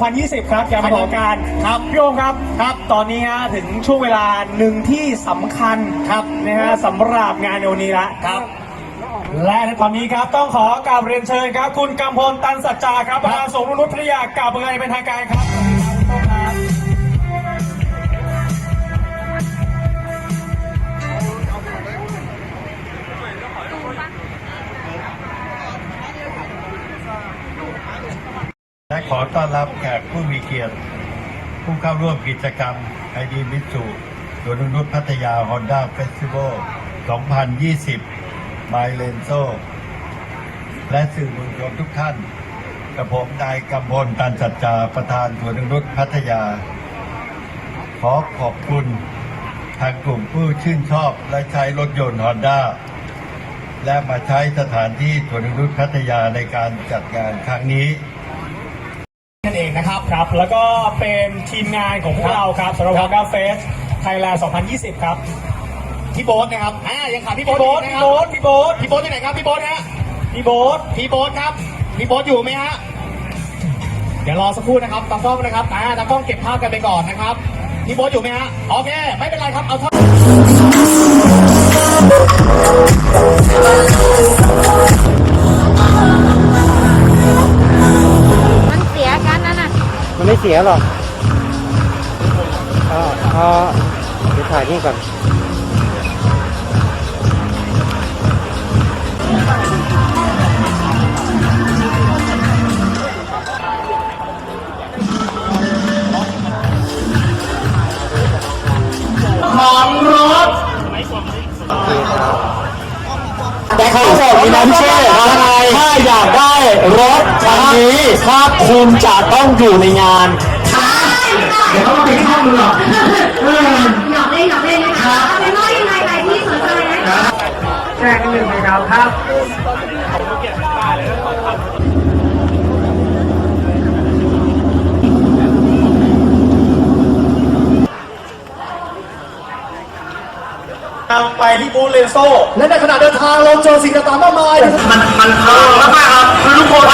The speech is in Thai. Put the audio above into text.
2020 ครับอย่างเป็นทางการครับพี่โอมครับครับตอนนี้ฮะถึงช่วงเวลาหนึ่งที่สำคัญครับนะฮะสำหรับงานในวันนี้ละครับ และในตอนนี้ครับต้องขอกราบเรียนเชิญครับ คุณกำพลตันสัจจาครับประธานสงฆ์นุชพัทยากราบเรียนเป็นทางการครับครับ อต้อนรับแขกผู้มีเกียรติ ผู้เข้าร่วมกิจกรรมไอดีมิตซูสวนนกนุษย์พัทยาฮอนด้าเฟสติวัล2020ไมเลนโซ และสื่อมวลชนทุกท่านกับผมนายกำพลตันสัจจาประธานสวนนกนุษย์พัทยา ขอขอบคุณทางกลุ่มผู้ชื่นชอบและใช้รถยนต์ฮอนด้าและมาใช้สถานที่สวนนกนุษย์พัทยาในการจัดงานครั้งนี้ นั่นเองนะครับครับ แล้วก็เป็นทีมงานของพวกเราครับสำหรับครับวาเฟสไทยแลนด์2020 ครับ พี่โบ๊ทนะครับอ่ายังขาดพี่พี่โบ๊ทโบ๊ทอีกพี่นะครับโบ๊ทพี่โบ๊ทพี่โบ๊ทที่ไหนครับพี่โบ๊ทฮะพี่โบ๊ทพี่โบ๊ทครับพี่โบ๊ทอยู่ไหมฮะเดี๋ยวรอสักครู่นะครับตากล้องนะครับอ่าตากล้องเก็บภาพกันไปก่อนนะครับพี่โบ๊ทอยู่ไหมฮะโอเคไม่เป็นไรครับเอาเท่ามัน เสียหรอกเอาเอาเดี๋ยวถ่ายนี่ก่อนของรถโอเคครับแต่เขาบอกนี่นะพี่เช่ว่าไง ถ้าอยากได้รถคันนี้ถ้าคุณจะต้องอยู่ในงานเดี๋ยวเขาไปเข้ามือหรอกหยอกเล่นหยอกเล่นนะคะเอาเป็นว่ายังไงใครที่สนใจนะคะแจ้งกันหนึ่งนะครับ ครับไปที่บูธเลนโซและในขณะเดินทางเราเจอสิ่งต่างๆมากมาย มันมันเออมากๆครับคือทุกคน